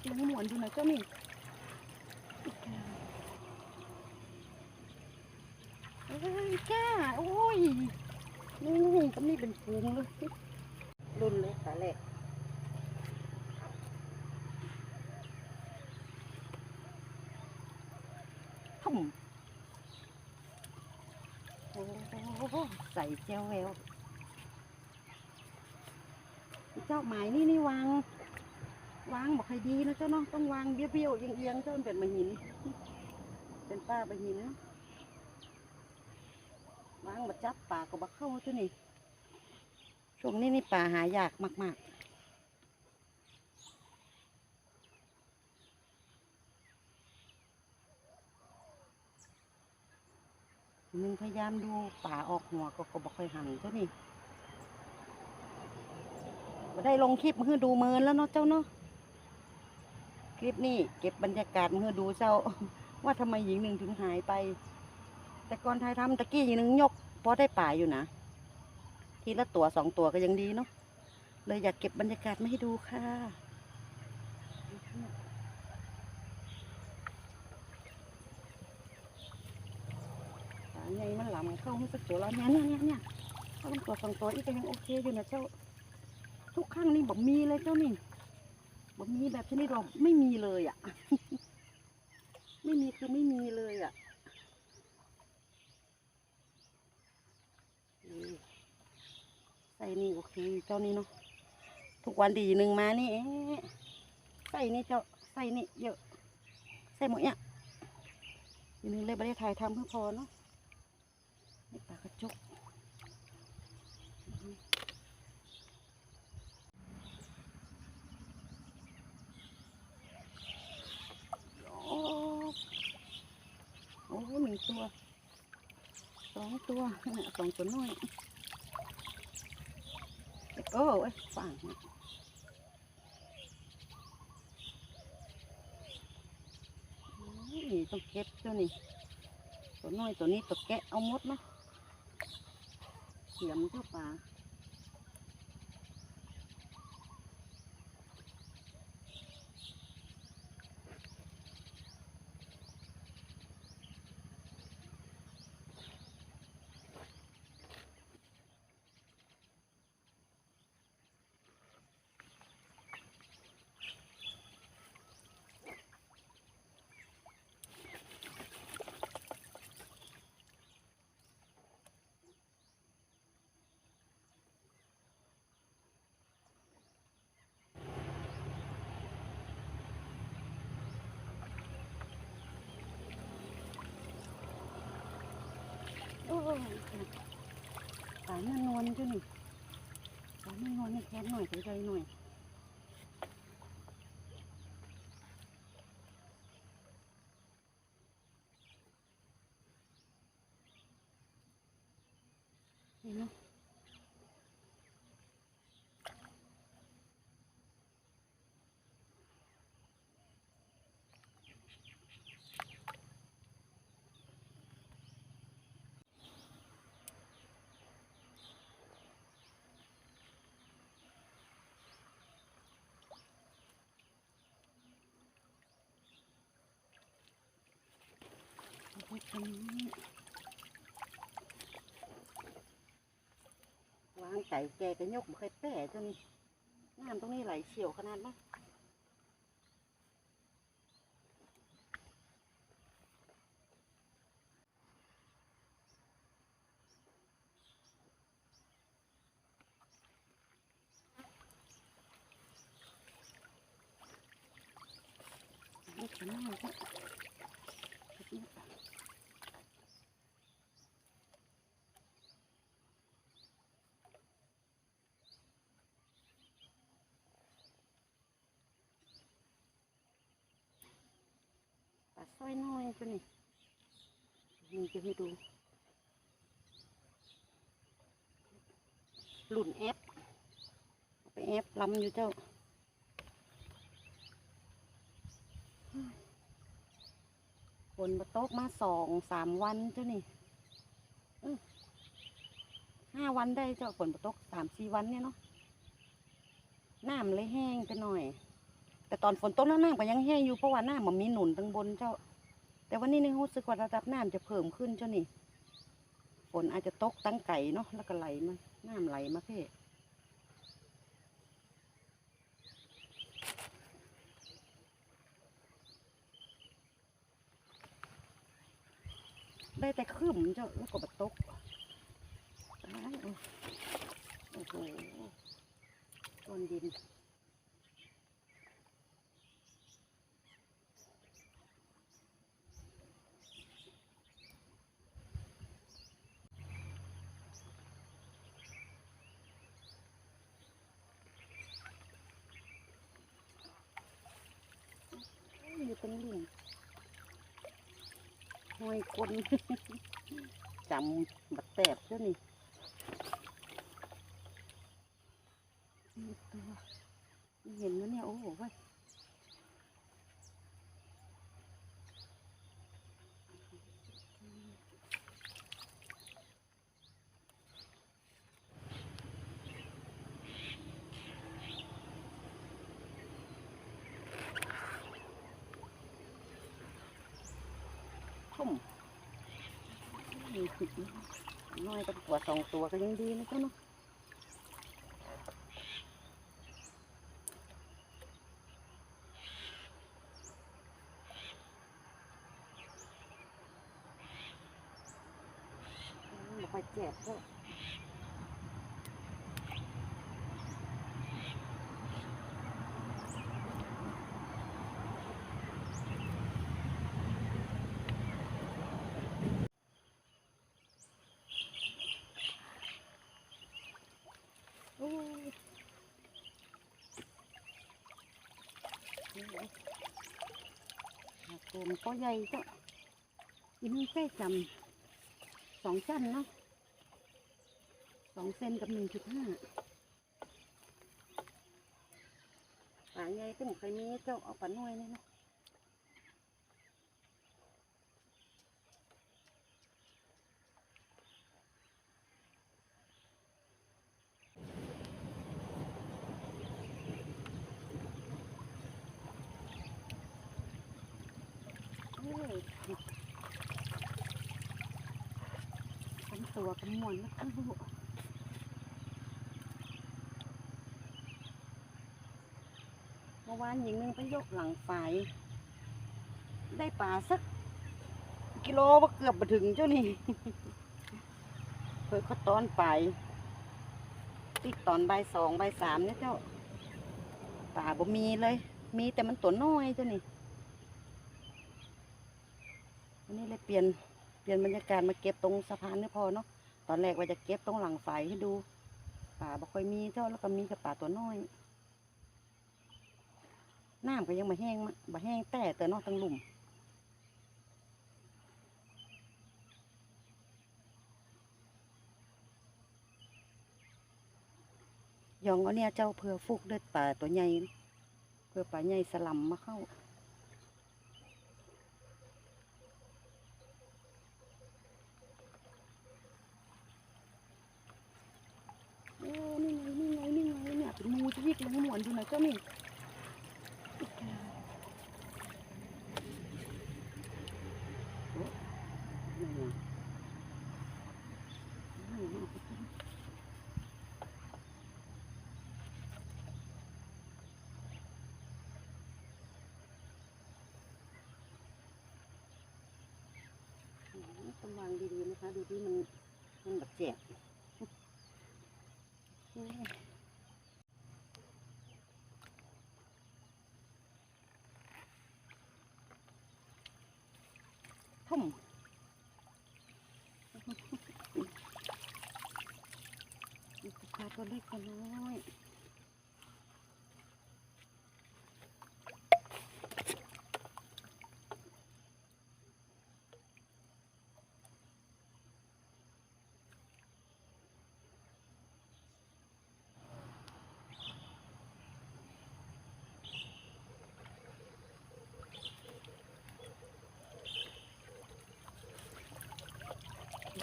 กยังหมวนอยู่นะเจ้านี่เอ้ยจ้าโอ้ยนี่ก็นี่เป็นฟูงเลยรุ่นเลยขาแหลกทุ่มโอ้ใส่เจลแววเจ้าหมายนี่นี่วาง วางบอกให้ดีนะเจ้าเนาะต้องวางเบี้ยวๆเอียงๆเจ้าเป็นมะหิน เป็นป้าบะหินเนาะวางมาจับป่าก็บักเข้าเจ้านี่ช่วงนี้นี่ป่าหายากมาก ๆหนึ่งพยายามดูป่าออกหัวก็ก็บอกค่อยหันเจ้านี่ได้ลงคลิปมือดูเมินแล้วเนาะเจ้าเนาะ คลิปนี้เก็บบรรยากาศเมื่อดูเจ้า ว่าทำไมหญิงหนึ่งถึงหายไป แต่ก่อนถ่ายทำตะกี้หญิงหนึ่งยกพอได้ป่าอยู่นะ ทีละตัวสองตัวก็ยังดีเนาะเลยอยากเก็บบรรยากาศมาให้ดูค่ะป่าใหญ่มันหลำเข้าให้สักตัวแล้วเนี่ยเนี่ยเนี่ยเนี่ยถ้าตัวสองตัวอีกก็ยังโอเคอยู่นะเจ้า ทุกครั้งนี่บอกมีเลยเจ้านี่ บะมีแบบชนิดเราไม่มีเลยอะ ไม่มีคือไม่มีเลยอะใส่นี่โอเคเจ้านี่เนาะทุกวันดีหนึ่งมานี่ใส่นี่เจ้าใส่นี่เยอะ ใส่หมดเนี่ยอีกหนึ่งเลยไม่ได้ถ่ายทำเพื่อพอเนาะนี่ปลากระจก โอ้โอ้หนึ่งตัว ส องตัวน่ะสองตัวน้อยโอ้ยฝั่งนี่ต้องเก็บเจ้านี่ตัวน้อยตัวนี้ตัวแกะเอาหมดเนาะเสียมเจ้าป่า สายมันนวลจ้ะนี่สายมันนวลนี่แคบหน่อยใจหน่อย วางไก่แกก็ยกบ่เคยแป้จ้ะนี่น้ำตรงนี้ไหลเฉียวขนาดนั้นไม่ถึงหน่อยก็ ปลาส้อยน้อยตัวนี้นี่จะให้ดูหลุ่นแอปเอาไปแอปลำอยู่เจ้าฝนมาโตกมาสองสามวันเจ้านี่ห้าวันได้เจ้าฝนมาตกสามสี่วันเนี่ยเนาะน้ำเลยแห้งไปหน่อย แต่ตอนฝนตกน้ำน้ำก็ยังแห้งอยู่เพราะว่าน้ำมันมีหนุนตั้งบนเจ้า แต่วันนี้นี่รู้สึกว่าระดับน้ำจะเพิ่มขึ้นเจ้านี่ฝนอาจจะตกตั้งไก่เนาะแล้วก็ไหลมาน้ำไหลมาเพ่ได้แต่คืมเจ้าแล้วก็บตกโอ้โหก้อนดิน อยู่ตรงนี้ห้อยคนจำบัดแตบเจ้านี่นี่ตัวเห็นไหมเนี่ย โอ้โหเว้ยทุ่ม น้อยกับตัวสองตัวก็ยังดีนะเจ้าเนาะบ่ค่อยเจ็บเจ้าโอ้ยนี่ไง หาตัวมันก็ใหญ่เจ้าอีนี่ใกล้จำสองชั้นเนาะสองเซนกับหนึ่งจุดห้าปลาใหญ่ตึ้งเครมีเจ้าเอาปลาน้อยเนี่ยเนาะโทั้งตัวทั้งมวลนะคะลูกเมื่อวานหญิงนึงไปยกหลังฝ่าย ได้ปลาสัก กิโลบ่เกือบมาถึงเจ้านี่เพิ่นเขาตอนไปติดตอนใบสองใบสามเนี่ยเจ้าป่าบ่มีเลย มีแต่มันตัวน้อยเจ้านี่ วันนี้เลยเปลี่ยนเปลี่ยนบรรยากาศมาเก็บตรงสะพานนี่พอเนาะตอนแรกว่าจะเก็บตรงหลังฝ่ายให้ดูป่าบ่ค่อยมีเจ้าแล้วก็มีแต่ป่าตัวน้อยน้ำก็ยังมาแห้งมาบ่แห้งแต่แต่นอกตั้งหลุมยองเอาเนี่ยเจ้าเพื่อฟุกเลือดป่าตัวใหญ่เพื่อป่าใหญ่สลัมมาเข้า โอ้นี่ไงนี่ไงนี่ไงเนี่ยเป็นงูชีวิตลงหนวนอยู่ไหนเจ้านี่โอ้นี่ไงนี่ไง อืม ต้องวางดีๆนะคะ ดูที่มันมันแบบแจกทุ่มปลาตัวเล็กตัวน้อย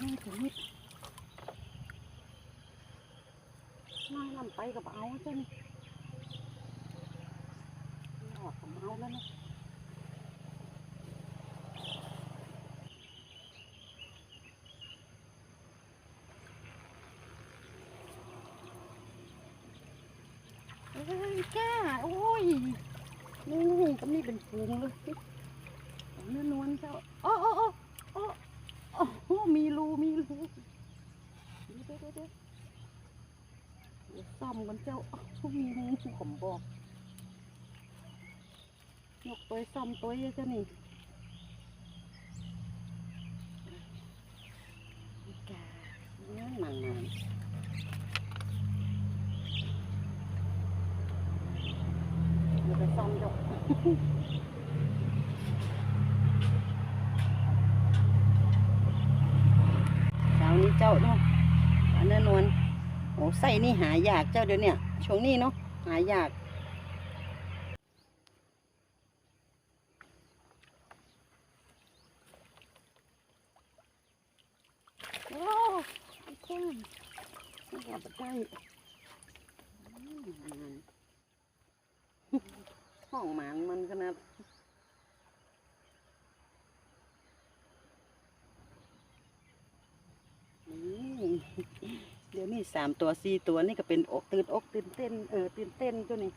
น้อยตัวนิดน้อยลำไปกับเอาเจ้านี่อบผมเอาแล้วนะเอ้ยก้าโอ้ยนี่ก็นี่เป็นฟูงเลยเนื้อนวลเจ้าโอ้โอ้โอ้โอ้โอ้โหมี รูมีรูเดี๋ยวเดี๋ยวเดี๋ยวซ่อมกันเจ้าอ้าวมีงูผมบอกยกตัวซ่อมตัวเยอะจ้ะนี่กานี่ยมันมันเดี๋ยวไปซ่อมยก เช้านี้เจ้าเนาะอันนั้นนวล โอ้ใส่นี่หายากเจ้าเดี๋ยวเนี่ยช่วงนี้เนาะหายากโอ้ไอ้คนไม่อยากได้อืมมันห้องหมานมันขนาดนี่ เดี๋ยวนี้สามตัวสี่ตัวนี่ก็เป็นอกตื่นอกตื่นเต้นเออตื่นเต้นตัวนี้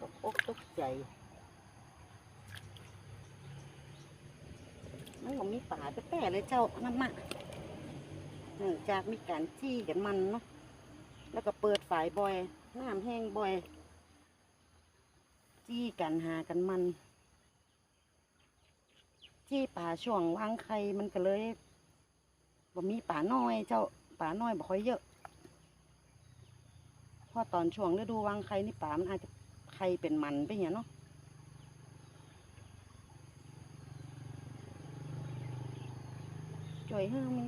ตกอกตกใจมันก็มีป่าแต่แต่เลยเจ้าน้ำมะเนื่องจากมีการจี้กันมันเนาะแล้วก็เปิดฝายบ่อยน้ำแห้งบ่อย จี้กันหากันมัน จี้ป่าช่วงวางไข่มันก็เลยบ่มีป่าน้อยเจ้า ป่าน้อยบ่ค่อยเยอะเพราะตอนช่วงฤดูวางไข่นี่ป่ามันอาจจะไข่เป็นมันไปเหี้ยเนาะช่วยให้มี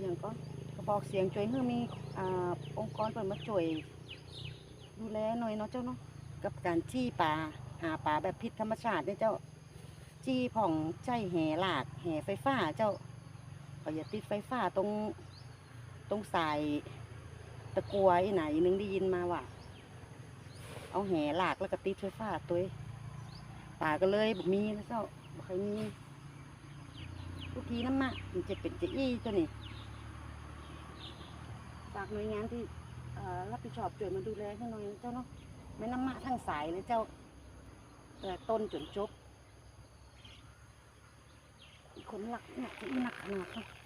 อย่างก็กระบอกเสียงช่วยให้มีอ่าองค์กรเปิดมาช่วยดูแลหน่อยเนาะเจ้าเนาะกับการจี้ปลาหาปลาแบบพิษธรรมชาติเนี่ยเจ้า จี้ผ่องใจแห่หลากแห่ไฟฟ้าเจ้าก็อย่าติดไฟฟ้าตรง ตรงใสายตะกัวไอ้ไหนนึงได้ยินมาว่าเอาแห่หลากแล้วก็ติดไฟฟ้าตัวป่าก็เลยบ่มีนะเจ้าบ่เคยมีทุกทีน้ำมะมันจะเป็นจะอี้ตัวนี้ฝากหน่วยงานที่รับผิดชอบช่วยมาดูแลให้หน่อยนะเจ้าเนาะไม่น้ำมะทั้งสายเลยเจ้าแต่ต้นจนจบคนหลักหนักจะอีหนักขนาดนั้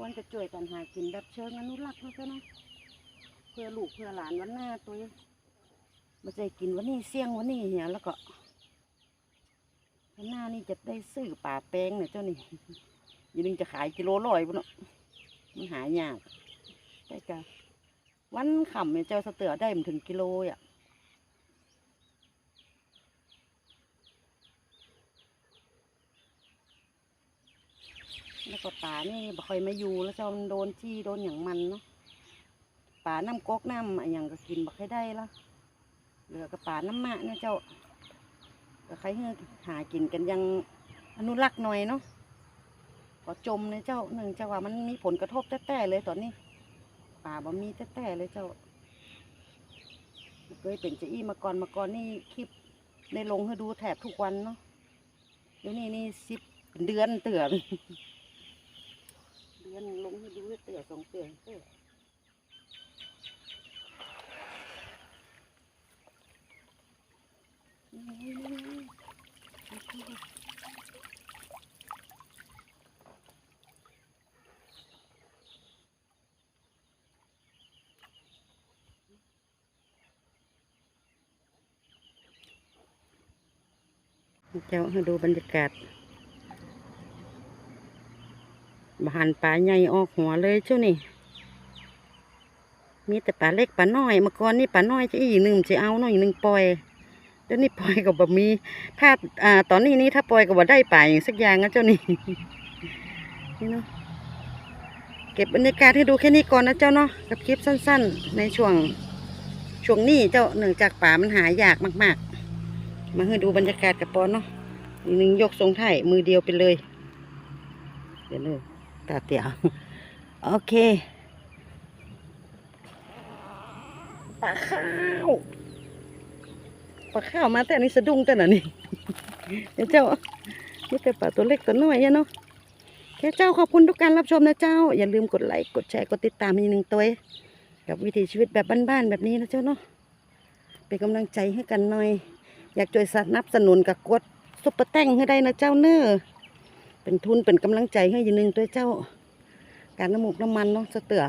ควรจะช่วยกันหากินแบบเชิงอนุรักษ์นะเจ้าเนะเพื่อลูกเพื่อหลานวันหน้าตัวเองมาใจกินวันนี้เสี่ยงวันนี้เนี่ยแล้วก็วันหน้านี่จะได้ซื้อป่าแป้งเนี่ยเจ้านี่ยังนึงจะขายกิโลร้อยบุเนาะมันหายากได้จ้ะวันขำเนี่ยเจ้าสเตือได้มันถึงกิโลอะแล้ว ก็ป่านี่บ่ค่อยมาอยู่แล้วเจ้ามันโดนที่โดนอย่างมันเนาะป่าน้ำกกน้ำอย่างก็กินบักให้ได้ละเหลือกับป่าน้ำมะเนี่ยเจ้าก็ใครเฮือหากินกันยังอนุรักษ์หน่อยเนาะก็จมเนี่ยเจ้าหนึ่งจาว่ามันมีผลกระทบแต้ๆเลยตอนนี้ ป่าบ่มีแต้ๆเลยเจ้าเคยเป็นเจะอี้มาก่อนมาก่อนนี่คลิปในลงให้ดูแถบทุกวันเนาะเดี๋ยวนี้นี่สิบเป็นเดือนเตือน เดือนลงให้ดูเตือสองเตือนเตือเจ้าให้ดูบรรยากาศ บหันปลาใหญ่ออกหัวเลยเจ้านี่มีแต่ปลาเล็กปลาน้อย เมื่อก่อนนี่ปลาน้อยจะอีกหนึ่งจะเอานาะอีกหนึ่งปล่อยเดี๋ยวนี้ปล่อยก็บ่มีถ้าอ่าตอนนี้นี่ถ้าปล่อยก็บ่ได้ปลาอย่างสักอย่างนะเจ้านี่นี่เนาะเก็บบรรยากาศให้ดูแค่นี้ก่อนนะเจ้าเนาะกับคลิปสั้น ๆ ในช่วงช่วงนี้เจ้าเนื่องจากป่ามันหายากมาก ๆ มาให้ดูบรรยากาศกับปอนเนาะหนึ่งยกทรงไถ่ายมือเดียวไปเลยเดี๋ยวเลย ตาเตียวโอเคปลาข้าวปลาข้าวมาแต่อันนี้สะดุ้งแต่น่ะนี่เจ้านี่แต่ปลาตัวเล็กตัวน้อยอะเนาะแค่เจ้าขอบคุณทุกการรับชมนะเจ้า อย่าลืมกดไลค์กดแชร์กดติดตามอีกหนึ่งตัวกับวิถีชีวิตแบบบ้านๆแบบนี้นะเจ้าเนาะเป็นกำลังใจให้กันหน่อย อยากช่วยสนับสนุนกับกดซุปเปอร์แต้งให้ได้นะเจ้าเน้อ เป็นทุนเป็นกำลังใจให้อยีกหนึ่งตัวเจ้า การน้ำมูกน้ำมันเนาะสะเตือ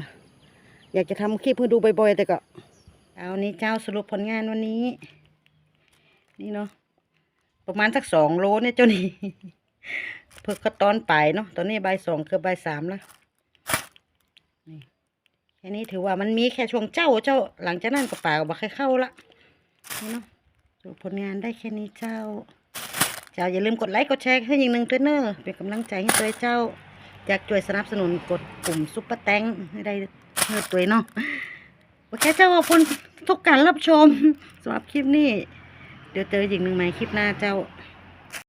อยากจะทำคลิปให้ดูบ่อยๆแต่ก็เอานี้เจ้าสรุปผลงานวันนี้ นี่เนาะประมาณสักสองโลเนี่ยเจ้านี่เพิ่งก็ตอนปลายเนาะตอนนี้ใบสองเกือบใบสามแล้วนี่แค่นี้ถือว่ามันมีแค่ช่วงเจ้าเจ้า หลังจากนั้นก็ป่าก็บ่เคยเข้าละนี่เนาะผลงานได้แค่นี้เจ้า จ้าอย่าลืมกดไลค์กดแชร์ให้ยิงหนึ่งตัวเนอร์เป็นกำลังใจให้ตัวเจ้าอยากช่วยสนับสนุนกดปุ่มซุปเปอร์แตงให้ได้เงินตัวเนาะโอเคเจ้าขอบคุณทุกการรับชมสำหรับคลิปนี้ เดี๋ยวเจอหญิงหนึ่งใหม่คลิปหน้าเจ้า